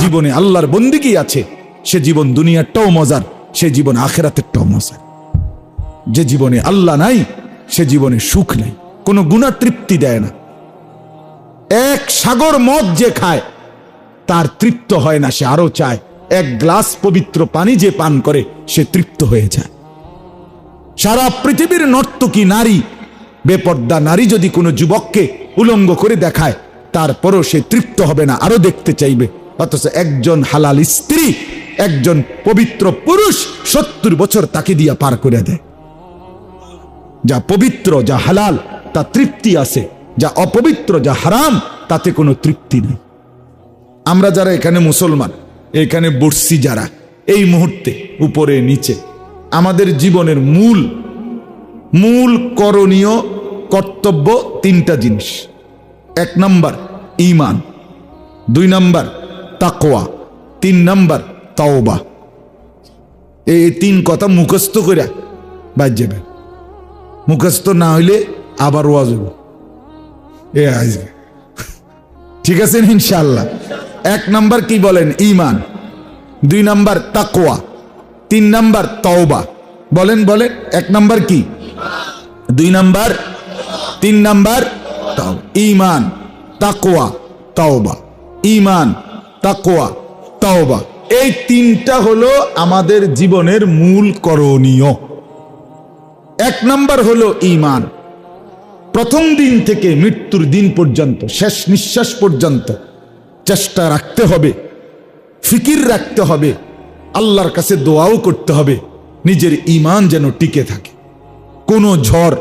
জীবনে আল্লাহর বন্দিগি আছে। সে জীবন দুনিয়ারটাও মজার, সে জীবন আখেরাতেরটাও মজার। যে জীবনে আল্লাহ নাই, সে জীবনে সুখ নেই, কোনো গুণা তৃপ্তি দেয় না। এক সাগর মদ যে খায়, তার তৃপ্ত হয় না, সে আরও চায়, এক গ্লাস পবিত্র পানি যে পান করে, সে তৃপ্ত হয়ে যায়। সারা পৃথিবীর নর্তকী নারী, বেপর্দা নারী যদি কোনো যুবককে উলঙ্গ করে দেখায়, তারপরও সে তৃপ্ত হবে না আরও দেখতে চাইবে। অথচ একজন হালাল স্ত্রী, একজন পবিত্র পুরুষ সত্তর বছর তাকে দিয়া পার করে দেয়। যা পবিত্র, যা হালাল, তা তৃপ্তি আছে। যা অপবিত্র, যা হারাম, তাতে কোনো তৃপ্তি নেই। আমরা যারা এখানে মুসলমান, এখানে বসছি যারা, এই মুহূর্তে উপরে নিচে, আমাদের জীবনের মূল মূল করণীয় কর্তব্য তিনটা জিনিস। এক নাম্বার ইমান দুই নাম্বার তাকোয়া তিন নাম্বার তাওবা। এই তিন কথা মুখস্থ করে বাদ যাবে। মুখস্থ না হইলে আবার ওয়াজ হইব। এ আসবে ঠিক আছে ইনশাল্লাহ এক নাম্বার কি বলেন? ইমান দুই নাম্বার তাকোয়া তিন নাম্বার তওবা। বলেন বলেন, এক নাম্বার কি? দুই নাম্বার, তিন নাম্বার ইমান তাকোয়া তাওবা। ইমান তাকোয়া তাওবা। এই তিনটা হলো আমাদের জীবনের মূল করণীয়। এক নাম্বার হলো ইমান প্রথম দিন থেকে মৃত্যুর দিন পর্যন্ত, শেষ নিঃশ্বাস পর্যন্ত চেষ্টা রাখতে হবে, ফিকির রাখতে হবে, আল্লাহর কাছে দোয়াও করতে হবে, নিজের ইমান যেন টিকে থাকে। কোনো ঝড়,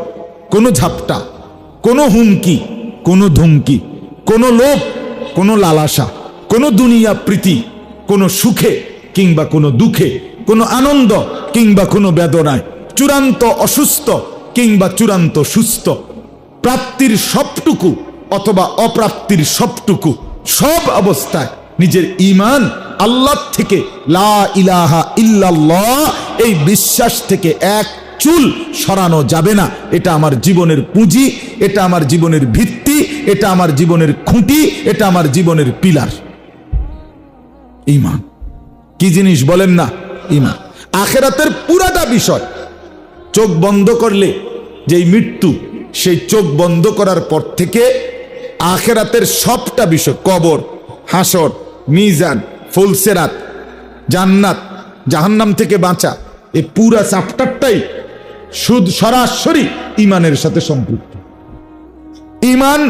কোনো ঝাপটা, কোনো হুমকি, কোনো ধুমকি, কোনো লোভ, কোনো লালাসা কোনো দুনিয়া প্রীতি, কোনো সুখে কিংবা কোনো দুঃখে, কোনো আনন্দ কিংবা কোনো বেদনায়, চূড়ান্ত অসুস্থ কিংবা চূড়ান্ত সুস্থ। প্রাপ্তির সবটুকু অথবা অপ্রাপ্তির সবটুকু সব অবস্থায় নিজের ইমান আল্লাহ থেকে লা ইলাহা ইল্লাল্লাহ, এই বিশ্বাস থেকে এক চুল সরানো যাবে না। এটা আমার জীবনের পুঁজি, এটা আমার জীবনের ভিত্তি, এটা আমার জীবনের খুঁটি, এটা আমার জীবনের পিলার। ইমান। কি জিনিস বলেন না? ইমান। আখেরাতের পুরাটা বিষয়, চোখ বন্ধ করলে যেই মৃত্যু, সেই চোখ বন্ধ করার পর থেকে আখেরাতের সবটা বিষয়, কবর, হাসর, মিজান ফুলসেরাত জান্নাত, জাহান্নাম থেকে বাঁচা এই পুরা চ্যাপ্টারটাই সুদ সরাসরি ইমানের সাথে সম্পৃক্ত। ইমান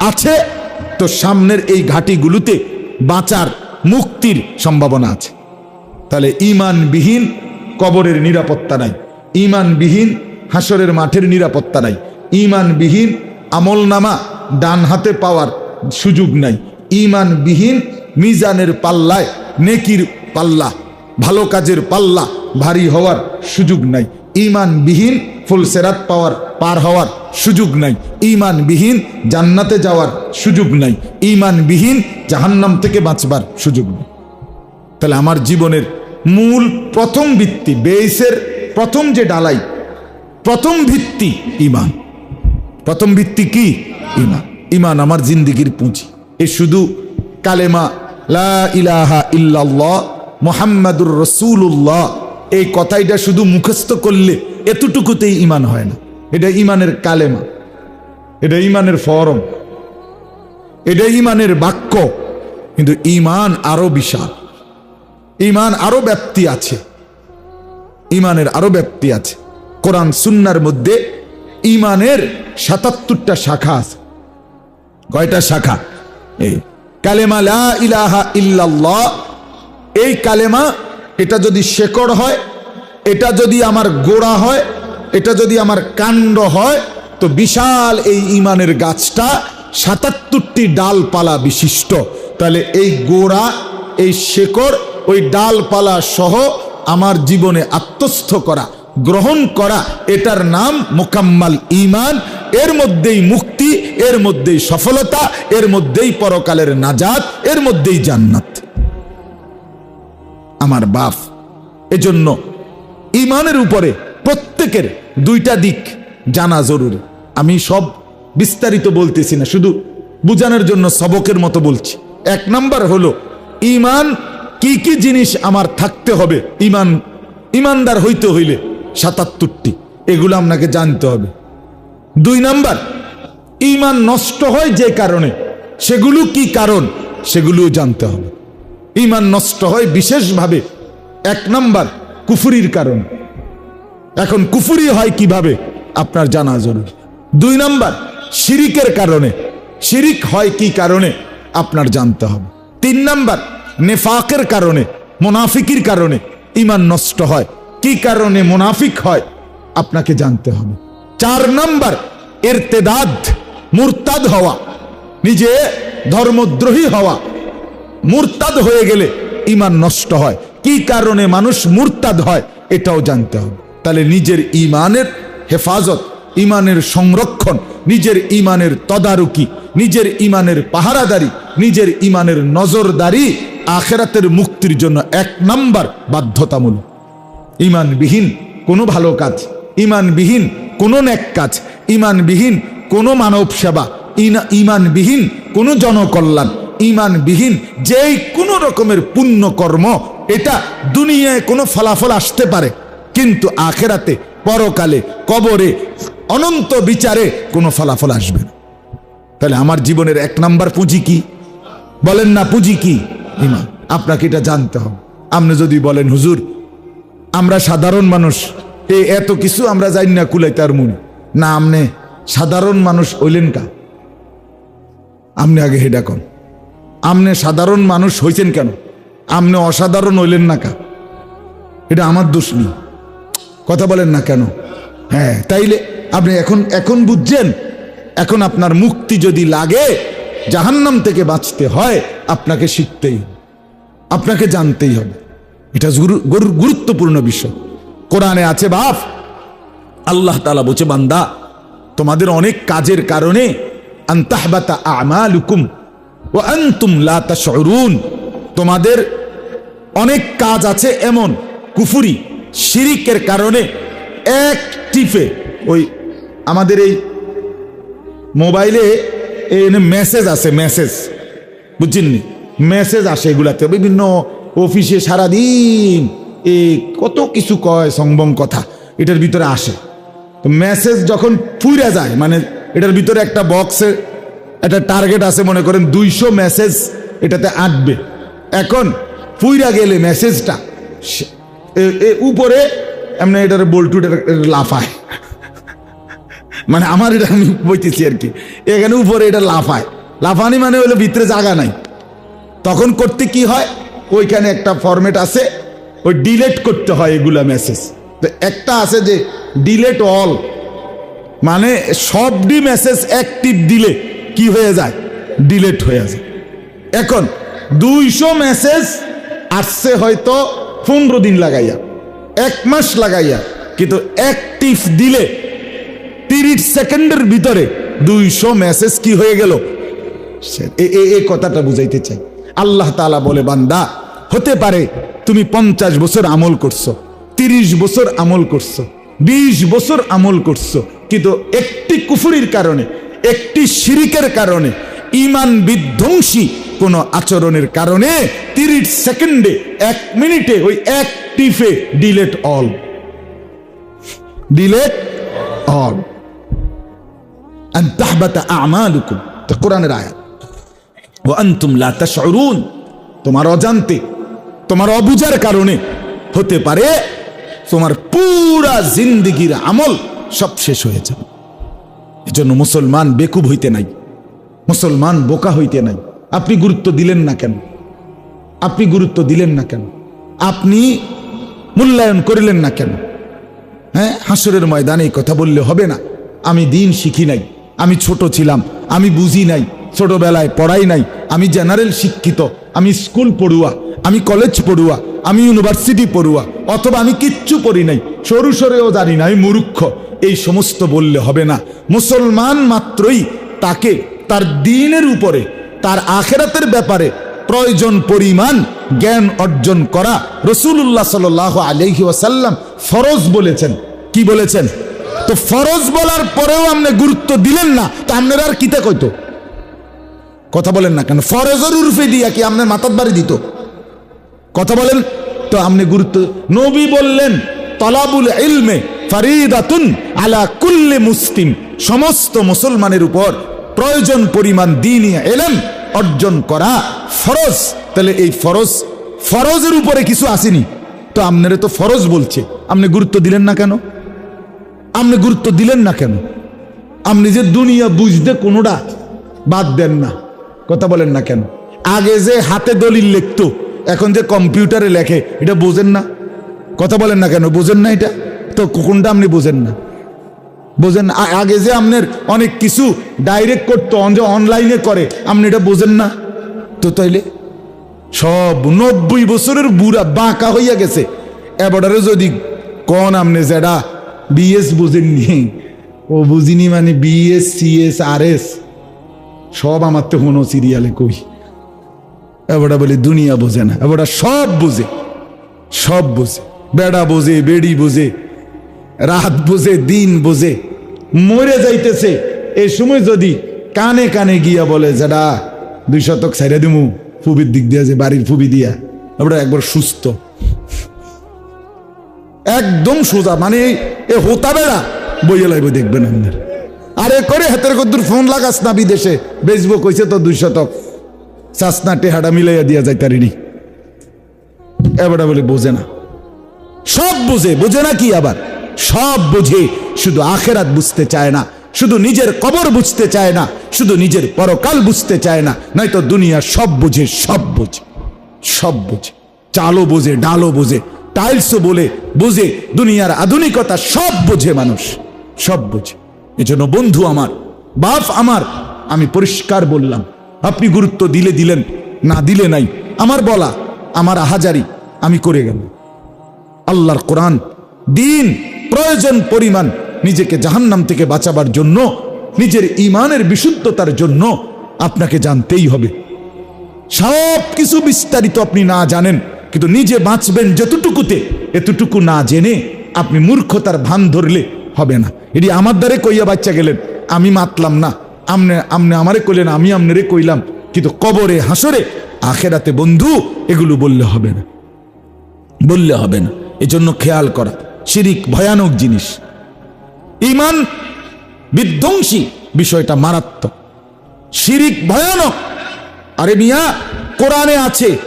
আছে, তো সামনের এই ঘাটিগুলোতে বাঁচার মুক্তির সম্ভাবনা আছে। তাহলে ইমানবিহীন কবরের নিরাপত্তা নাই। ইমানবিহীন হাসরের মাঠের নিরাপত্তা নাই। ইমানবিহীন আমল নামা ডান হাতে পাওয়ার সুযোগ নাই। ইমানবিহীন মিজানের পাল্লায় নেকির পাল্লা, ভালো কাজের পাল্লা ভারী হওয়ার সুযোগ নাই। ইমানবিহীন ফুলসেরাত পাওয়ার, পার হওয়ার সুযোগ নাই। ইমানবিহীন জান্নাতে যাওয়ার সুযোগ নাই। ইমানবিহীন জাহান্নাম থেকে বাঁচবার সুযোগ নেই। তাহলে আমার জীবনের মূল প্রথম ভিত্তি বেসের প্রথম যে ডালাই, প্রথম ভিত্তি ইমান। প্রথম ভিত্তি কি? ইমান। ইমান আমার জিন্দিগির পুঁজি। এ শুধু কালেমা লা ইলাহা ইল্লাল্লাহ, মোহাম্মদুর রসুল্লাহ এই কথাইটা শুধু মুখস্থ করলে এতটুকুতেই ইমান হয় না। এটা ইমানের কালেমা। এটা ইমানের ফরম। এটা ইমানের বাক্য। কিন্তু ইমান আরও বিশাল। ইমান আরও ব্যাপ্তি আছে। ইমানের আরও ব্যাপ্তি আছে। কোরআন সুন্নার মধ্যে ইমানের সাতাত্তরটা শাখা আছে। কয়টা শাখা? এই কালেমা লা ইলাহা ইল্লাল্লাহ। এই কালেমা, এটা যদি শেকড় হয় এটা যদি আমার গোড়া হয়, এটা যদি আমার কাণ্ড হয়, তো বিশাল এই ইমানের গাছটা সাতাত্তরটি ডালপালা বিশিষ্ট। তাহলে এই গোড়া, এই শেকড়, ওই ডালপালা সহ আমার জীবনে আত্মস্থ করা, গ্রহণ করা, এটার নাম মোকাম্মাল ইমান এর মধ্যেই মুক্তি, এর মধ্যেই সফলতা, এর মধ্যেই পরকালের নাজাত, এর মধ্যেই জান্নাত। আমার বাপ, এজন্য ইমানের উপরে প্রত্যেকের দুইটা দিক জানা জরুরি। আমি সব বিস্তারিত বলতেছি না, শুধু বুঝানোর জন্য সবকের মতো বলছি। এক নাম্বার হলো ইমান কি কি জিনিস আমার থাকতে হবে? ইমান ইমানদার হইতে হইলে সাতাত্তরটি, এগুলো আপনাকে জানতে হবে। দুই নাম্বার ইমান নষ্ট হয় যে কারণে, সেগুলো কি কারণ, সেগুলোও জানতে হবে। ইমান নষ্ট হয় বিশেষভাবে। এক নাম্বার কুফুরির কারণ। এখন কুফুরি হয় কীভাবে? আপনার জানা জরুরি। দুই নাম্বার, শিরিকের কারণে। শিরিক হয় কি কারণে? আপনার জানতে হবে। তিন নাম্বার, নেফাকের কারণে, মোনাফিকির কারণে ইমান নষ্ট হয়। কি কারণে মোনাফিক হয়? আপনাকে জানতে হবে। চার নাম্বার এরতেদাদ মুরতাদ হওয়া। নিজে ধর্মদ্রোহী হওয়া। মুরতাদ হয়ে গেলে ইমান নষ্ট হয়। কি কারণে মানুষ মুরতাদ হয়, এটাও জানতে হবে। তাহলে নিজের ইমানের হেফাজত, ইমানের সংরক্ষণ, নিজের ইমানের তদারকি, নিজের ইমানের পাহারাদারি, নিজের ইমানের নজরদারি আখেরাতের মুক্তির জন্য এক নাম্বার বাধ্যতামূলক। ইমানবিহীন কোনো ভালো কাজ, ইমানবিহীন কোনো ন্যাক কাজ, ইমানবিহীন কোনো মানব সেবা ইমানবিহীন কোনো জনকল্যাণ, ইমানবিহীন যেই কোনো রকমের পুণ্য কর্ম এটা দুনিয়ায় কোনো ফলাফল আসতে পারে, কিন্তু আখেরাতে, পরকালে, কবরে, অনন্ত বিচারে কোনো ফলাফল আসবে না। তাহলে আমার জীবনের এক নাম্বার পুঁজি কি? বলেন না পুঁজি কি? ইমান। আপনাকে এটা জানতে হবে। আপনি যদি বলেন, হুজুর, আমরা সাধারণ মানুষ, এ এত কিছু আমরা জানি না কুলাই তার মুনি। না আমনে সাধারণ মানুষ হইলেন কা? আপনি আগে হেডা কন। আপনি সাধারণ মানুষ হইছেন কেন? আমনে অসাধারণ হইলেন না কা। এটা আমার দোষ নেই। কথা বলেন না কেন? হ্যাঁ তাইলে আপনি এখন এখন বুঝছেন? এখন আপনার মুক্তি যদি লাগে, জাহান্নাম থেকে বাঁচতে হয়, আপনাকে শিখতেই আপনাকে জানতেই হবে। এটা গুরু- গুরু- গুরুত্বপূর্ণ বিষয়। কোরআনে আছে বাপ, আল্লাহ তালা বলছে, বান্দা, তোমাদের অনেক কাজের কারণে আন্তাহবাতা আমালুকুম ও আনতুম লা তাশউরুন। তোমাদের অনেক কাজ আছে এমন কুফুরি, শিরিকের কারণে এক টিপে ওই আমাদের এই মোবাইলে এনে মেসেজ আছে, মেসেজ। বুঝছেননি? মেসেজ আসে এগুলাতে। বিভিন্ন অফিসে সারাদিন এ কত কিছু কয় সংবং কথা, এটার ভিতরে আসে। তো মেসেজ যখন ফুইরা যায় মানে এটার ভিতরে একটা বক্সে একটা টার্গেট আছে, মনে করেন দুইশো মেসেজ এটাতে আঁটবে। এখন ফুইরা গেলে মেসেজটা। উপরে এমনি এটার বল্টুটা লাফায়। মানে আমার এটা আমি বইতেছি আর কি। এখানে উপরে এটা লাফায়। লাফানি মানে হলো ভিতরে জায়গা নাই। তখন করতে কি হয়? ওইখানে একটা ফরম্যাট আছে, ওই ডিলেট করতে হয় এগুলা মেসেজ তো একটা আছে যে ডিলেট অল মানে সবডি মেসেজ অ্যাক্টিভ দিলে কি হয়ে যায়? ডিলেট হয়ে যায়। এখন দুইশো মেসেজ আসছে হয়তো পনেরো দিন লাগাইয়া, এক মাস লাগাইয়া, কিন্তু অ্যাক্টিভ দিলে তিরিশ সেকেন্ডের ভিতরে দুইশো মেসেজ কি হয়ে গেল? কথাটা বুঝাইতে চাই। আল্লাহ তাআলা বলে, বান্দা, হতে পারে তুমি পঞ্চাশ বছর আমল করছ, তিরিশ বছর আমল করছ, বিশ বছর আমল করছ, কিন্তু একটি কুফুরির কারণে, একটি শিরিকের কারণে, ইমান বিধ্বংসী কোন আচরণের কারণে তিরিশ সেকেন্ডে এক মিনিটে ওই এক টিফে ডিলেট অল। Delete all. তোমার অজান্তে, তোমার অবুজার কারণে হতে পারে, তোমার পুরা জিন্দিগির আমল সব শেষ হয়ে যাবে। এজন্য মুসলমান বেকুব হইতে নাই, মুসলমান বোকা হইতে নাই। আপনি গুরুত্ব দিলেন না কেন? আপনি গুরুত্ব দিলেন না কেন? আপনি মূল্যায়ন করিলেন না কেন? হ্যাঁ হাসরের ময়দানে কথা বললে হবে না। আমি দিন শিখি নাই, আমি ছোট ছিলাম, আমি বুঝি নাই, ছোটবেলায় পড়াই নাই, আমি জেনারেল শিক্ষিত, আমি স্কুল পড়ুয়া, আমি কলেজ পড়ুয়া, আমি ইউনিভার্সিটি পড়ুয়া, অথবা আমি কিচ্ছু পড়ি নাই, সরু সরেও জানি না আমি মূর্খ। এই সমস্ত বললে হবে না। মুসলমান মাত্রই তাকে তার দিনের উপরে তার আখেরাতের ব্যাপারে প্রয়োজন পরিমাণ জ্ঞান অর্জন করা রসুল্লাহ সাল আলহি ওয়াসাল্লাম ফরজ বলেছেন। কি বলেছেন? তো ফরজ বলার পরেও আপনি গুরুত্ব দিলেন না, তো আপনারা আর কিতে কইতো? কথা বলেন না কেন? ফরজের উরফে দিয়া কি আপনার মাথার বাড়ি দিত? কথা বলেন। তো আপনি গুরুত্ব, নবী বললেন, তলাবুল ইলমে ফারিদাতুন আলা কুল্লে মুসলিম। সমস্ত মুসলমানের উপর প্রয়োজন পরিমাণ দিন এলেন অর্জন করা ফরজ। তাহলে এই ফরজ, ফরজের উপরে কিছু আসেনি। তো আপনারে তো ফরজ বলছে। আপনি গুরুত্ব দিলেন না কেন? আপনি গুরুত্ব দিলেন না কেন? আপনি যে দুনিয়া বুঝতে কোনোটা বাদ দেন না। কথা বলেন না কেন? আগে যে হাতে দলিল লিখতো, এখন যে কম্পিউটারে লেখে, এটা বোঝেন না। কথা বলেন না কেন? বোঝেন না এটা? তো কোনটা আপনি বোঝেন না? বোঝেন আগে যে আপনার অনেক কিছু ডাইরেক্ট করতো যে অনলাইনে করে আপনি এটা বোঝেন না? তো তাইলে সব নব্বই বছরের বুড়া বাঁকা হইয়া গেছে। এবারে যদি কন আপনি যেটা বিএস বুঝেননি, ও বুঝিনি মানে বিএস সিএস আর এস সব আমার তো কোনো সিরিয়ালে কই। এবারটা বলে দুনিয়া বোঝে না, এবারটা সব বোঝে সব বোঝে। বেড়া বোঝে, বেড়ি বোঝে রাত বোঝে, দিন বোঝে, মরে যাইতেছে। এই সময় যদি কানে কানে গিয়া বলে যেটা দুই শতক সাইডে দিমু, ফুবির দিক দিয়া যে, বাড়ির ফুবি দিয়া, আমরা একবার সুস্থ। একদম সোজা মানে এ হোতা বেড়া বইয়ে লাগবে দেখবেন আপনার। আরে করে হাতের কদ্দুর ফোন লাগাস না বিদেশে। বেচবো কইছে তো দুই শতক। চাষনা টেহাটা মিলাইয়া দিয়া যায় তারিনি এবারে বলে, বোঝে না। সব বুঝে, বোঝে না কি আবার? সব বুঝে শুধু আখেরাত বুঝতে চায় না, শুধু নিজের কবর বুঝতে চায় না, শুধু নিজের পরকাল বুঝতে চায় না, নয়তো দুনিয়া সব বুঝে সব বুঝে সব বুঝে, চালও বোঝে, ডালও বোঝে, টাইলসও বলে, বুঝে, দুনিয়ার আধুনিকতা সব বোঝে মানুষ, সব বোঝে। এজন্য বন্ধু আমার, বাপ আমার, আমি পরিষ্কার বললাম, আপনি গুরুত্ব দিলে দিলেন, না দিলে নাই, আমার বলা, আমার আহাজারি, আমি করে গেলাম। আল্লাহর কোরআন দিন, প্রয়োজন, পরিমাণ নিজেকে জাহান্নাম থেকে বাঁচাবার জন্য, নিজের ইমানের বিশুদ্ধতার জন্য আপনাকে জানতেই হবে। সব কিছু বিস্তারিত আপনি না জানেন, কিন্তু নিজে বাঁচবেন যতটুকুতে, এতটুকু না জেনে আপনি মূর্খতার ভান ধরলে হবে না। এটি আমার দ্বারে কইয়া বাচ্চা গেলেন, আমি মাতলাম না। আমনে আমনে আমারে কইলেন, আমি আমনেরে কইলাম, কিন্তু কবরে, হাসরে, আখেরাতে বন্ধু, এগুলো বললে হবে না। বললে হবে না। এজন্য খেয়াল করা। শিরিক ভয়ানক জিনিস। ইমান বিধ্বংসী বিষয়টা মারাত্মক। শিরিক ভয়ানক। আরে মিয়া, কোরআনে আছে।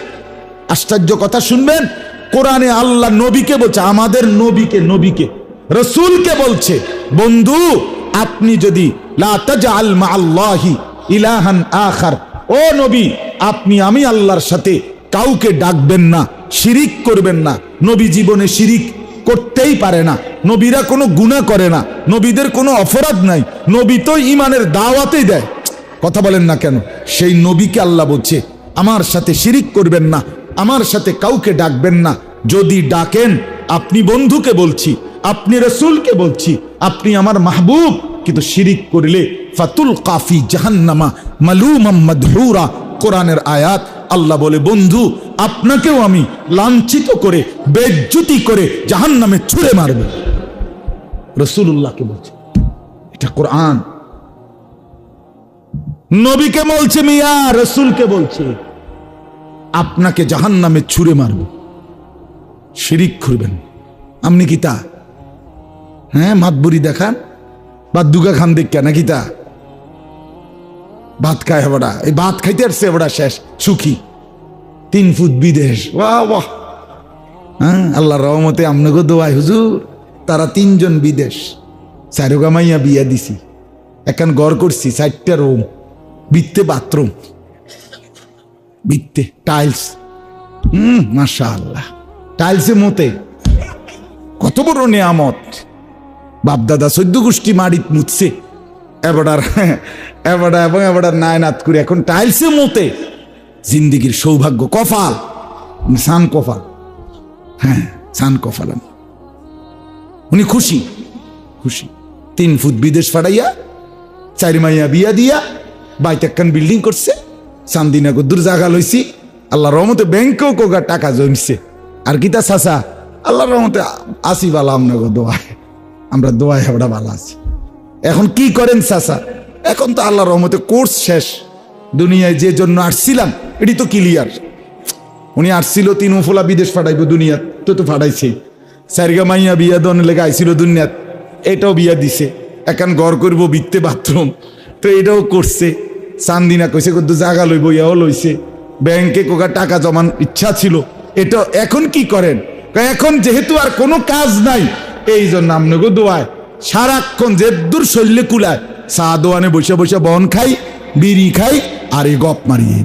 আশ্চর্য কথা শুনবেন? কোরআনে আল্লাহ নবীকে বলছে, আমাদের নবীকে নবীকে, রসুলকে বলছে, বন্ধু, আপনি যদি ইলাহান আখার, ও নবী, আপনি, আমি আল্লাহর সাথে কাউকে ডাকবেন না, শিরিক করবেন না। নবী জীবনে শিরিক করতেই পারে না। নবীরা কোনো গুণা করে না। নবীদের কোনো অপরাধ নাই। নবী তো ইমানের দাওয়াতেই দেয়। কথা বলেন না কেন? সেই নবীকে আল্লাহ বলছে, আমার সাথে শিরিক করবেন না। আমার সাথে কাউকে ডাকবেন না। যদি ডাকেন, আপনি বন্ধুকে বলছি, আপনি রসুলকে বলছি, আপনি আমার মাহবুব। কিন্তু শিরিক করলে ফাতুল কাফি জাহান্নামা মালুমাম মাদহুরা। কোরআনের আয়াত আল্লাহ বলে, বন্ধু, আপনাকেও আমি লাঞ্ছিত করে, বেজ্জুতি করে জাহান্নামে ছুঁড়ে মারব। রসুল্লাহকে বলছে, এটা কোরআন। নবীকে বলছে, মিয়া, রসুলকে বলছে, আপনাকে জাহান নামে ছুঁড়ে মারব। শিরিক করবেন আপনি কি তা? হ্যাঁ মাতবুরি দেখান বা দুগা খান দেখা নাকি তা? ভাত খায় হেবড়া এই ভাত খাইতে আসছে হেবড়া শেষ, সুখী। তিন ফুট বিদেশ। বাহ বাহ হ্যাঁ আল্লাহ রহমতে আমনগো দোয়াই হুজুর, তারা তিনজন বিদেশ। চারুগামাইয়া বিয়া দিছি। এখন গড় করছি, চারটা রুম বিত্তে বাথরুম বিত্তে টাইলস হুম মাশা আল্লাহ টাইলসে মতে। কত বড় নিয়ামত। বাপদাদা সদ্য গোষ্ঠী মাড়িত মুতছে। এবাডার এবাডা এবং এবাডার নায়নাত করে এখন টাইলসে মতে জিন্দিগির সৌভাগ্য কফাল সান কফাল হ্যাঁ সান কফাল আমি। উনি খুশি খুশি। তিন ফুট বিদেশ ফাড়াইয়া চারি মাইয়া বিয়া দিয়া বাইতে একখান বিল্ডিং করছে চান্দিনা গদ্দুর জায়গা লইছি। আল্লাহ রহমতে ব্যাংকেও কোগা টাকা জমছে। আর কিতা চাচা আল্লাহ রহমতে আসি বালা আমরা দোয়ায়। আমরা দোয়ায় হেবড়া বালা আছি। এখন কি করেন চাচা? এখন তো আল্লাহ রহমতে কোর্স শেষ। দুনিয়ায় যে জন্য আসছিলাম, এটি তো ক্লিয়ার উনি আসছিল তিন উফলা বিদেশ ফাটাইব দুনিয়াত, তো তো ফাটাইছে সারিগা মাইয়া বিয়া দন লেগে আইছিল দুনিয়াত, এটাও বিয়া দিছে। এখন ঘর করব বিত্তে বাথরুম। তো এটাও করছে। চান্দিনা কইছে কত জাগা লইব, ইয়াও লইছে। ব্যাংকে কোকা টাকা জমান ইচ্ছা ছিল। এটা এখন কি করেন? এখন যেহেতু আর কোনো কাজ নাই এই জন্য আপনাকে দোয়ায় সারাক্ষণ যে দূর শরীরে কুলায়। চা দোয়ানে বসে বসে বন খাই, বিড়ি খাই, আর এই গপ মারিয়ে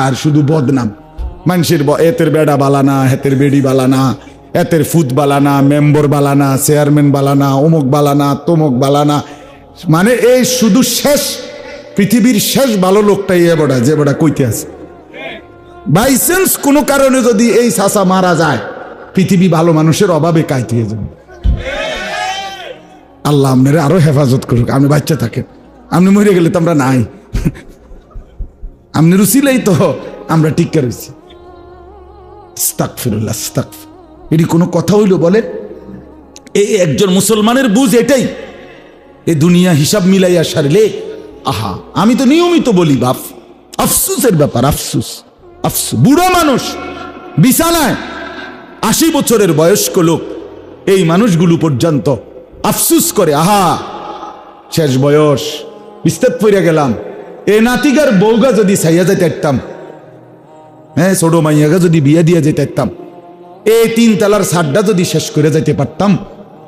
আর শুধু বদনাম। মানুষের এতের বেড়া বালানা হেতের বেড়ি বালানা এতের ফুট বালানা মেম্বর বালানা চেয়ারম্যান বালানা অমুক বালানা তমুক বালানা মানে এই শুধু শেষ, পৃথিবীর শেষ ভালো লোকটাই এ বড়া, যে বড়া কইতে আছে। বাইসেন্স কোনো কারণে যদি এই সাসা মারা যায় পৃথিবী ভালো মানুষের অভাবে কাইতে যাবে। আল্লাহ আপনারা আরও হেফাজত করুক আপনি বাচ্চা থাকেন। আপনি মরে গেলে তো আমরা নাই। আপনি রুচিলেই তো আমরা টিকা রয়েছি। আস্তাগফিরুল্লাহ, আস্তাগফির। এটি কোনো কথা হইল বলে এই একজন মুসলমানের বুঝ এটাই। এ দুনিয়া হিসাব মিলাইয়া সারলে আহা আমি তো নিয়মিত বলি বাপ। আফসুসের ব্যাপার আফসুস। আফসুস। বুড়ো মানুষ বিছানায়। আশি বছরের বয়স্ক লোক এই মানুষগুলো পর্যন্ত আফসুস করে, আহা, শেষ বয়স, বিস্তার পইরা গেলাম। এ নাতিগার বউগা যদি সাইয়া যাইতে পারতাম হ্যাঁ ছোট মাইয়াগা যদি বিয়ে দিয়ে যেতে পারতাম এই তিন তালার সাড্ডা যদি শেষ করে যাইতে পারতাম,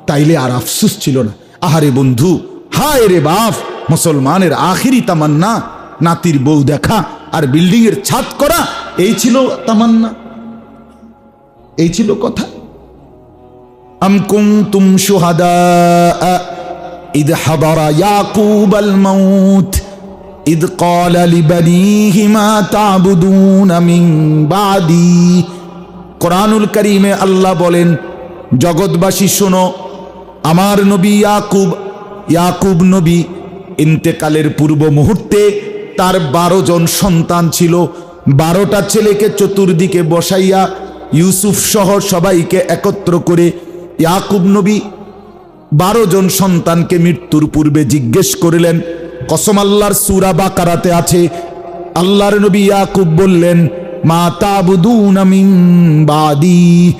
তাইলে আর আফসুস ছিল না। আহারে বন্ধু, হায় রে বাপ, মুসলমানের আখিরি তামান্না, নাতির বউ দেখা আর বিল্ডিং এর ছাদ করা, এই ছিল তামান্না। এই ছিল কথা أم كنتم شهداء إذ حضر يعقوب الموت إذ قال لبنيه ما تعبدون من بعدي কোরআনুল করিমে আল্লাহ বলেন জগৎবাসী শোনো আমার নবী ইয়াকুব ইয়াকুব নবী ইন্তেকালের পূর্ব মুহূর্তে তার বারো জন সন্তান ছিল বারোটা ছেলেকে চতুর্দিকে বসাইয়া ইউসুফ সহ সবাইকে একত্র করে ইয়াকুব নবী বারো জন সন্তানকে মৃত্যুর পূর্বে জিজ্ঞেস করিলেন, কসম আল্লাহর সুরা বা কারাতে আছে? আল্লাহর নবী ইয়াকুব বললেন, মা বাদি।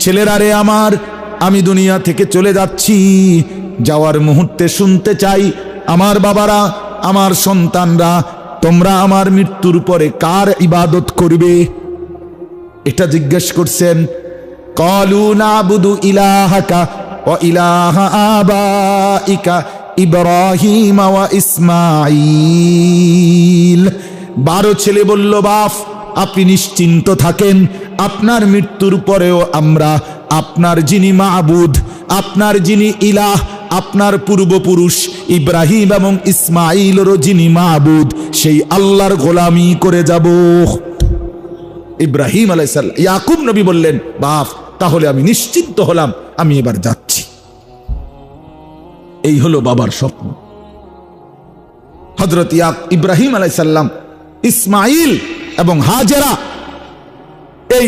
ছেলেরা রে আমার, আমি দুনিয়া থেকে চলে যাচ্ছি। যাওয়ার মুহূর্তে শুনতে চাই আমার বাবারা, আমার সন্তানরা, তোমরা আমার মৃত্যুর পরে কার ইবাদত করবে? এটা জিজ্ঞেস করছেন, কলু নাবুদু ইলাহাকা ও ইলাহা আবাইকা ইব্রাহিম ওয়া ইসমাইল বারো ছেলে বলল বাপ আপনি নিশ্চিন্ত থাকেন, আপনার মৃত্যুর পরেও আমরা আপনার যিনি মাবুদ, আপনার যিনি ইলাহ, আপনার পূর্বপুরুষ ইব্রাহিম এবং ইসমাইলেরও যিনি মাবুদ, সেই আল্লাহর গোলামি করে যাব। ইব্রাহিম আলাইসাল্লাম ইয়াকুব নবী বললেন, বাপ, তাহলে আমি নিশ্চিন্ত হলাম, আমি এবার যাচ্ছি। এই হলো বাবার স্বপ্ন। হজরত ইয়াক ইব্রাহিম আলাইসাল্লাম ইসমাইল এবং হাজেরা, এই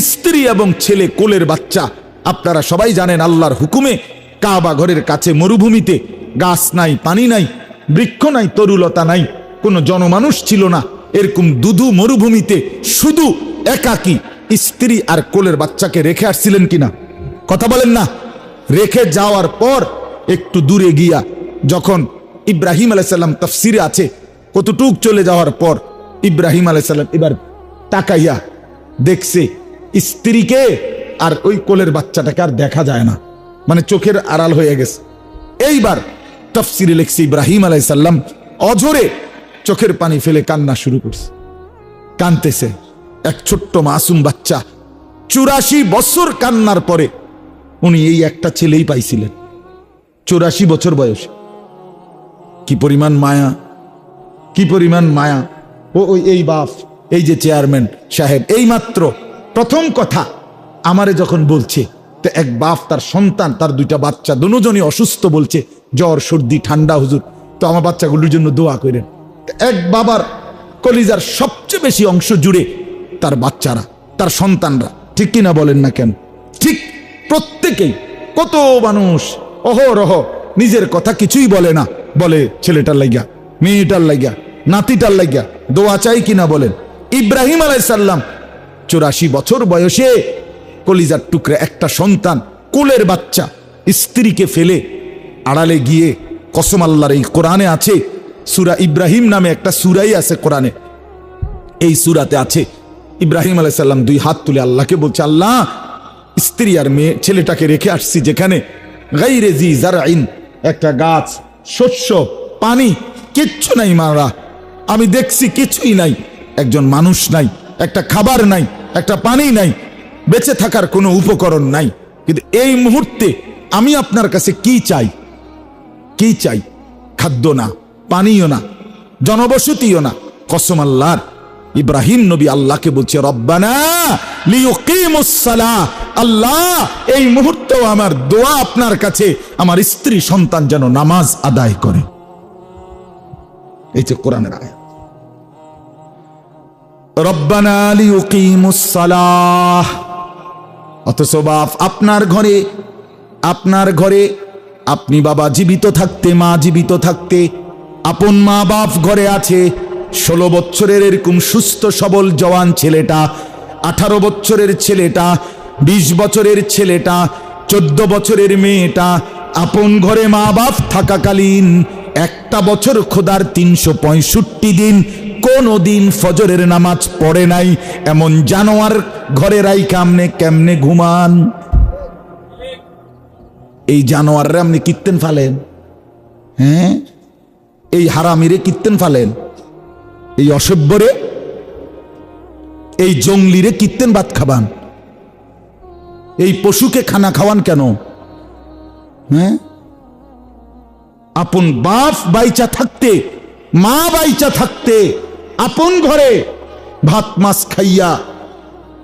স্ত্রী এবং ছেলে কোলের বাচ্চা, আপনারা সবাই জানেন আল্লাহর হুকুমে, কাবা ঘরের কাছে মরুভূমিতে গাছ নাই, পানি নাই, বৃক্ষ নাই, তরুলতা নাই, কোনো জনমানুষ ছিল না। এরকম দুধু মরুভূমিতে শুধু একাকী স্ত্রী আর কোলের বাচ্চাকে রেখে আসছিলেন কিনা? কথা বলেন না। রেখে যাওয়ার পর একটু দূরে গিয়া যখন ইব্রাহিম আলাইসাল্লাম তফসিরে আছে, কতটুক চলে যাওয়ার পর ইব্রাহিম আলাইসাল্লাম এবার তাকাইয়া দেখছে স্ত্রীকে আর ওই কোলের বাচ্চাটাকে আর দেখা যায় না। মানে চোখের আড়াল হয়ে গেছে। এইবার তফসিরে লিখছে ইব্রাহিম আলাইসাল্লাম অঝরে চোখের পানি ফেলে কান্না শুরু করছে। কানতেছে এক ছোট্ট মাসুম বাচ্চা চুরাশি বছর কান্নার পরে উনি এই একটা ছেলেই পাইছিলেন। চুরাশি বছর বয়স। কি পরিমাণ মায়া, কি পরিমাণ মায়া। ও, ওই, এই বাপ, এই যে চেয়ারম্যান সাহেব এই মাত্র প্রথম কথা আমারে যখন বলছে তো এক বাপ তার সন্তান, তার দুইটা বাচ্চা, দুজনই অসুস্থ বলছে, জ্বর, সর্দি, ঠান্ডা, হুজুর। তো আমার বাচ্চাগুলোর জন্য দোয়া করেন। এক বাবার কলিজার সবচেয়ে বেশি অংশ জুড়ে তার বাচ্চারা, তার সন্তানরা। ঠিক কিনা বলেন না কেন? ঠিক প্রত্যেকেই। কত মানুষ অহরহ নিজের কথা কিছুই বলে না। বলে, ছেলেটার লাইগা, মেয়েটার লাইগা, নাতিটার লাইগা, দোয়া চাই কিনা বলেন? ইব্রাহিম আলাইসাল্লাম চুরাশি বছর বয়সে কলিজার টুকরে একটা সন্তান, কুলের বাচ্চা, স্ত্রীকে ফেলে আড়ালে গিয়ে কসম আল্লাহর এই কোরআনে আছে সুরা ইব্রাহিম নামে একটা সুরাই আছে কোরআনে। এই সুরাতে আছে, ইব্রাহিম আলাইসাল্লাম দুই হাত তুলে আল্লাহকে বলছে, আল্লাহ, স্ত্রী আর মেয়ে, ছেলেটাকে রেখে আসছি যেখানে গাইরে জারাইন একটা গাছ, শস্য, পানি, কিচ্ছু নাই মারা। আমি দেখছি কিছুই নাই, একজন মানুষ নাই, একটা খাবার নাই, একটা পানি নাই, বেঁচে থাকার কোনো উপকরণ নাই। কিন্তু এই মুহূর্তে আমি আপনার কাছে কি চাই? কি চাই? খাদ্য না। পানীয় না, জনবসতিও না। কসম আল্লাহর। ইব্রাহিম নবী আল্লাহকে বলছে, রব্বানা আল্লাহ, এই মুহূর্তেও আমার দোয়া আপনার কাছে। আমার স্ত্রী সন্তান যেন নামাজ আদায় করে। এই যে কোরআনের আয়াত। রব্বানা লিয়ুকিমুস সালাহ অথচ বাপ, আপনার ঘরে আপনার ঘরে, আপনি বাবা জীবিত থাকতে, মা জীবিত থাকতে আপন মা বাপ ঘরে আছে। ষোলো বছরের এরকম সুস্থ সবল জওয়ান ছেলেটা, আঠারো বছরের ছেলেটা, বিশ বছরের ছেলেটা, চোদ্দ বছরের মেয়েটা, আপন ঘরে মা বাপ থাকাকালীন একটা বছর খোদার তিনশো পঁয়ষট্টি দিন কোনো দিন ফজরের নামাজ পড়ে নাই। এমন জানোয়ার ঘরে রাই কামনে কেমনে ঘুমান? এই জানোয়াররা আপনি কীর্তেন ফালেন? হ্যাঁ? এই হারামিরে কীর্তেন ফালেন। এই অসভ্যরে, এই জঙ্গলিরে কীর্তেন ভাত খাবান। এই পশুকে খানা খাওয়ান কেন? হ্যাঁ? আপন বাপ বাইচা থাকতে, মা বাইচা থাকতে, আপন ঘরে ভাত, মাছ খাইয়া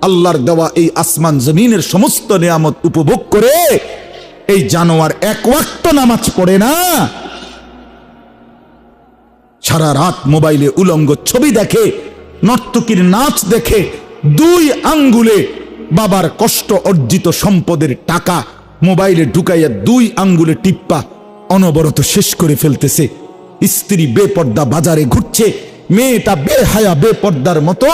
আল্লাহর দেওয়া এই আসমান জমিনের সমস্ত নিয়ামত উপভোগ করে এই জানোয়ার এক ওয়াক্ত নামাজ পড়ে না। সারা রাত মোবাইলে উলঙ্গ ছবি দেখে, নর্তকীর নাচ দেখে, দুই আঙ্গুলে বাবার কষ্ট অর্জিত সম্পদের টাকা মোবাইলে ঢুকাইয়া দুই আঙ্গুলে টিপ্পা অনবরত শেষ করে ফেলতেছে। স্ত্রী বেপর্দা বাজারে ঘুরছে, মেয়েটা বেহায়া বেপর্দার মতো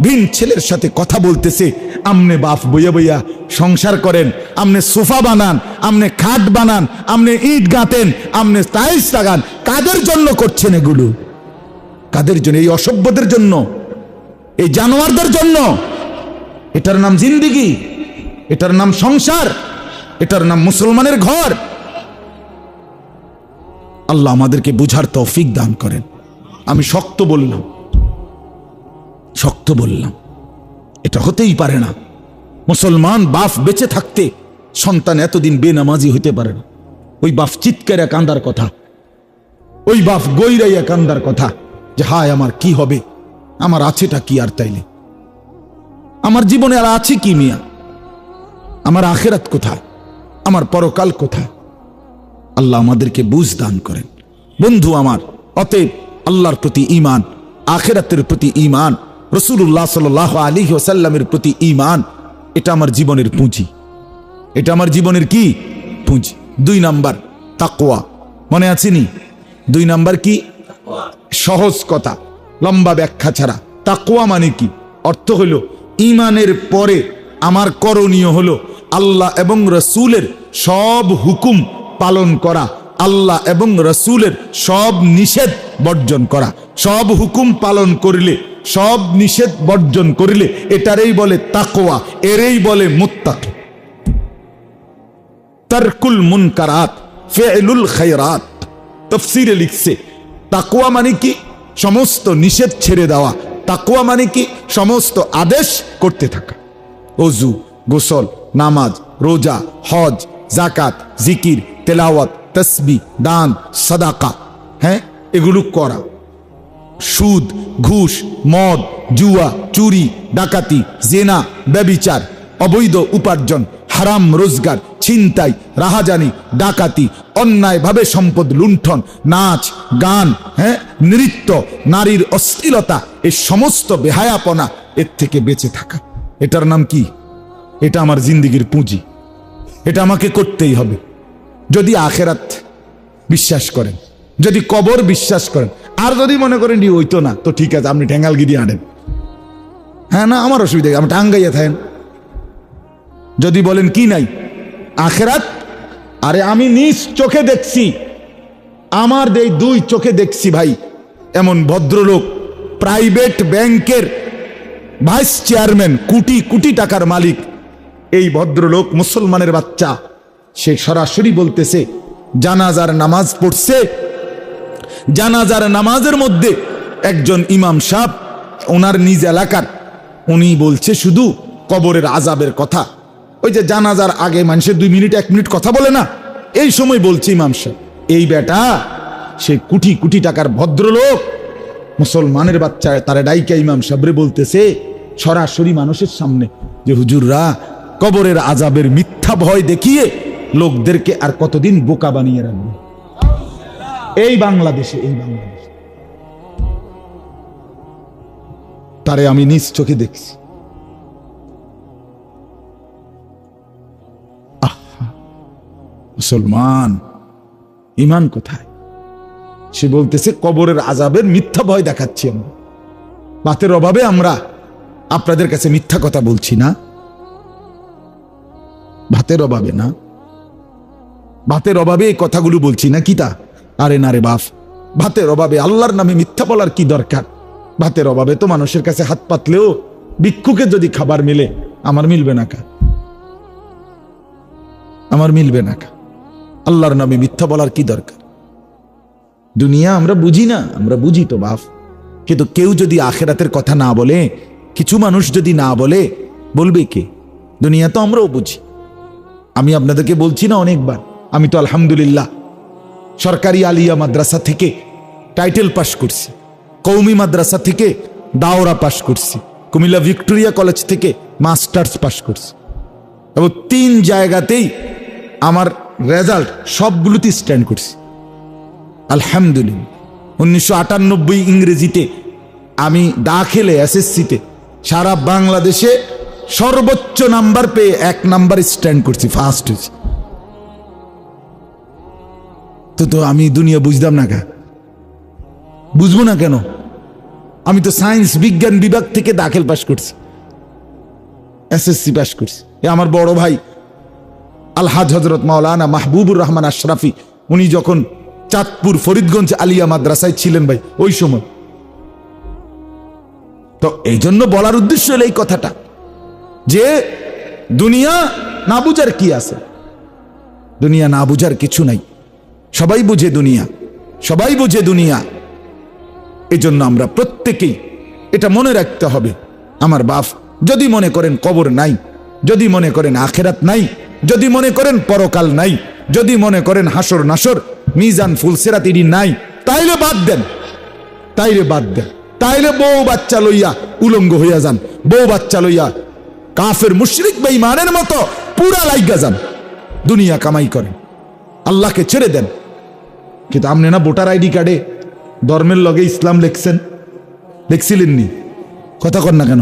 ভিন ছেলের সাথে কথা বলতেছে। আমনে বাপ বইয়া বইয়া সংসার করেন, আমনে সোফা বানান, আমনে খাট বানান, আমনে ইট গাঁতেন আমনে টাইলস লাগান। কাদের জন্য করছেন এগুলো? কাদের জন্য? এই অসভ্যদের জন্য? এই জানোয়ারদের জন্য? এটার নাম জিন্দিগি, এটার নাম সংসার, এটার নাম মুসলমানের ঘর। আল্লাহ আমাদেরকে বুঝার তৌফিক দান করেন। আমি শক্ত বললাম। শক্ত বললাম, এটা হতেই পারে না। মুসলমান বাপ বেঁচে থাকতে সন্তান এতদিন বেনামাজি হইতে পারে না। ওই বাপ চিৎকারে কান্দার কথা, ওই বাপ গৈরাইয়া কান্দার কথা যে, হায়, আমার কি হবে? আমার আছেটা কি আর তাইলে? আমার জীবনে আর আছে কি মিয়া? আমার আখেরাত কোথায়? আমার পরকাল কোথায়? আল্লাহ আমাদেরকে বুঝ দান করেন। বন্ধু আমার, অতএব আল্লাহর প্রতি ইমান আখেরাতের প্রতি ইমান রসুল্লাহ সাল আলী ওসাল্লামের প্রতি ইমান এটা আমার জীবনের পুঁজি। এটা আমার জীবনের কি? পুঁজি। দুই নাম্বার তাকোয়া মনে আছেনি দুই নাম্বার কি? সহজ কথা, লম্বা ব্যাখ্যা ছাড়া। তাকোয়া মানে কি? অর্থ হলো ইমানের পরে আমার করণীয় হলো আল্লাহ এবং রসুলের সব হুকুম পালন করা, আল্লাহ এবং রসুলের সব নিষেধ বর্জন করা। সব হুকুম পালন করিলে সব নিষেধ বর্জন করিলে এটারেই বলে তাকোয়া এরেই বলে মুত্তাক। তারকুল মুনকারাত, ফেলুল খায়রাত। তফসিরে লিখছে তাকুয়া মানে কি? সমস্ত নিষেধ ছেড়ে দেওয়া। তাকুয়া মানে কি? সমস্ত আদেশ করতে থাকা। অজু, গোসল, নামাজ, রোজা, হজ জাকাত জিকির, তেলাওয়াত, তসবি, দান, সাদাকা। হ্যাঁ? এগুলো করা। সুদ, ঘুষ, মদ, জুয়া, চুরি, ডাকাতি, জেনা, ব্যবিচার, অবৈধ উপার্জন, হারাম রোজগার, ছিনতাই, রাহাজানি, ডাকাতি, অন্যায়ভাবে সম্পদ লুণ্ঠন, নাচ, গান হ্যাঁ নৃত্য, নারীর অশ্লীলতা এই সমস্ত বেহায়াপনা এর থেকে বেঁচে থাকা। এটার নাম কি? এটা আমার জিন্দিগির পুঁজি। এটা আমাকে করতেই হবে। যদি আখেরাত বিশ্বাস করেন। যদি কবর বিশ্বাস করেন। আর যদি মনে করেন ই ওইতো না, তো ঠিক আছে, আপনি ঠেঙ্গালগিরি আনেন। হ্যাঁ না, আমার অসুবিধা আপনি টাঙ্গাইয়া থাকেন। যদি বলেন কি নাই? আখেরাত? আরে আমি নিজ চোখে দেখছি। আমার এই দুই চোখে দেখছি ভাই। এমন ভদ্রলোক, প্রাইভেট ব্যাংকের ভাইস চেয়ারম্যান, কোটি কোটি টাকার মালিক। এই ভদ্রলোক মুসলমানের বাচ্চা। সে সরাসরি বলতেছে, জানাজার নামাজ পড়ছে জানাজার নামাজের মধ্যে একজন ইমাম সাহ ওনার নিজ এলাকার, উনি বলছে শুধু কবরের আজাবের কথা। ওই যে জানাজার আগে মানুষের দুই মিনিট, এক মিনিট কথা বলে না, এই সময় বলছে ইমাম সাহেব, এই বেটা, সে কোটি কোটি টাকার ভদ্রলোক, মুসলমানের বাচ্চা তারা ডাইকা ইমাম সাবরে বলতেছে, সরাসরি মানুষের সামনে, যে হুজুররা কবরের আজাবের মিথ্যা ভয় দেখিয়ে লোকদেরকে আর কতদিন বোকা বানিয়ে রাখবে? এই বাংলাদেশে এই বাংলাদেশে। তারে আমি নিজ চোখে দেখছি। মুসলমান, ইমান কোথায়? সে বলতেছে, কবরের আজাবের মিথ্যা ভয় দেখাচ্ছি আমরা। বাতের অভাবে আমরা আপনাদের কাছে মিথ্যা কথা বলছি না। ভাতের অভাবে না। ভাতের অভাবে এই কথাগুলো বলছি না, কি তা? আরে না রে বাপ, ভাতের অভাবে আল্লাহর নামে মিথ্যা বলার কি দরকার? ভাতের অভাবে তো মানুষের কাছে হাত পাতলেও ভিক্ষুকে যদি খাবার মিলে, আমার মিলবে না কা। আমার মিলবে না কা। আল্লাহর নামে মিথ্যা বলার কি দরকার? দুনিয়া আমরা বুঝি না, আমরা বুঝি তো বাপ। কিন্তু কেউ যদি আখেরাতের কথা না বলে, কিছু মানুষ যদি না বলে, বলবে কে? দুনিয়া তো আমরাও বুঝি। আমি আপনাদেরকে বলছি না অনেকবার, আমি তো আলহামদুলিল্লাহ সরকারি আলিয়া মাদ্রাসা থেকে টাইটেল পাশ করছি। কৌমি মাদ্রাসা থেকে দাওরা পাশ করছি। কুমিল্লা ভিক্টোরিয়া কলেজ থেকে মাস্টার্স পাশ করছি। এবং তিন জায়গাতেই আমার রেজাল্ট সবগুলোতে স্ট্যান্ড করছি। আলহামদুলিল্লাহ। উনিশশো আটানব্বই ইংরেজিতে আমি দাখিলে এসএসসিতে সারা বাংলাদেশে সর্বোচ্চ নাম্বার পেয়ে এক নাম্বার স্ট্যান্ড করছি ফার্স্ট হয়েছি। তো তো আমি দুনিয়া বুঝতাম না কা? বুঝব না কেন? আমি তো সায়েন্স বিজ্ঞান বিভাগ থেকে দাখিল পাশ করছি। এসএসসি পাশ করছি। এ আমার বড় ভাই আলহাজ হজরত মাওলানা মাহবুবুর রহমান আশরাফি, উনি যখন চাঁদপুর ফরিদগঞ্জ আলিয়া মাদ্রাসায় ছিলেন ভাই, ওই সময়। তো এই জন্য বলার উদ্দেশ্য হলো এই কথাটা, যে দুনিয়া না বুঝার কি আছে? দুনিয়া না বুঝার কিছু নাই। সবাই বুঝে দুনিয়া, সবাই বুঝে দুনিয়া। এজন্য আমরা প্রত্যেকেই এটা মনে রাখতে হবে। আমার বাপ যদি মনে করেন কবর নাই, যদি মনে করেন আখেরাত নাই, যদি মনে করেন পরকাল নাই, যদি মনে করেন হাসর নাসর, মিজান ফুলসেরাত ইডি নাই, তাইলে বাদ দেন, তাইলে বাদ দেন। তাইলে বউ বাচ্চা লইয়া উলঙ্গ হইয়া যান, বউ বাচ্চা লইয়া কাফের মুশরিক বেঈমানের মতো পুরা লাইগা যান, দুনিয়া কামাই করেন, আল্লাহকে ছেড়ে দেন কিন্তু আপনি না ভোটার আইডি কার্ডে ধর্মের লগে ইসলাম লেখছেন? লেখছিলেননি? কথা কর না কেন?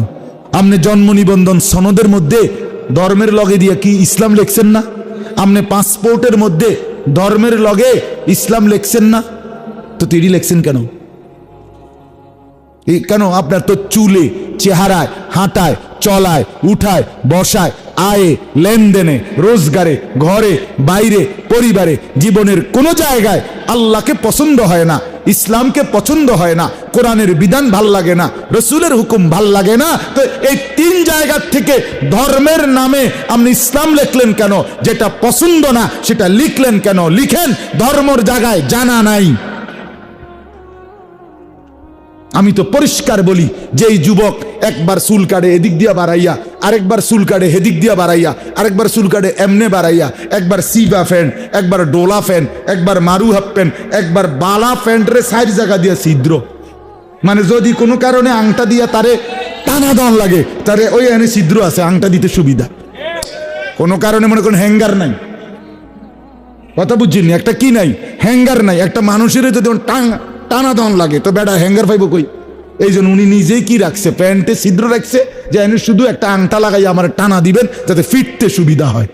আপনি জন্ম নিবন্ধন সনদের মধ্যে ধর্মের লগে দিয়ে কি ইসলাম লেখছেন না? আপনি পাসপোর্টের মধ্যে ধর্মের লগে ইসলাম লেখছেন না? তো তিনি লেখছেন কেন? কেন আপনার তো চুলে, চেহারায়, হাঁটায়, চলায়, উঠায়, বসায়, আয়ে, লেনদেনে, রোজগারে, ঘরে, বাইরে, পরিবারে, জীবনের কোনো জায়গায় আল্লাহকে পছন্দ হয় না, ইসলামকে পছন্দ হয় না, কোরআনের বিধান ভালো লাগে না, রসুলের হুকুম ভালো লাগে না, তো এই তিন জায়গার থেকে ধর্মের নামে আপনি ইসলাম লিখলেন কেন? যেটা পছন্দ না, সেটা লিখলেন কেন? লিখেন, ধর্মর জায়গায় জানা নাই। আমি তো পরিষ্কার বলি যে এই যুবক একবার চুল কাটে এদিক দিয়া বাড়াইয়া, আরেকবার চুল কাটে হেদিক দিয়া বাড়াইয়া, আরেকবার চুল কাটে এমনে বাড়াইয়া, একবার সিবা ফ্যান, একবার ডোলা ফ্যান, একবার মারু হাফ প্যান্ট, একবার বালা প্যান্টরে সাইড জায়গা দিয়া ছিদ্র। মানে যদি কোনো কারণে আংটা দিয়া তারে টানা দন লাগে, তারে ওই এনে ছিদ্র আছে, আংটা দিতে সুবিধা। কোনো কারণে মনে করেন হ্যাঙ্গার নাই। কথা বুঝছেন একটা কি নাই? হ্যাঙ্গার নাই। একটা মানুষের যদি টাং টানা দন লাগে। তো বেটা হ্যাঙ্গার পাইব কই? এই জন্য উনি নিজেই কি রাখছে? প্যান্টে ছিদ্র রাখছে যে শুধু একটা আংটা লাগাই আমার টানা দিবেন, যাতে ফিরতে সুবিধা হয়।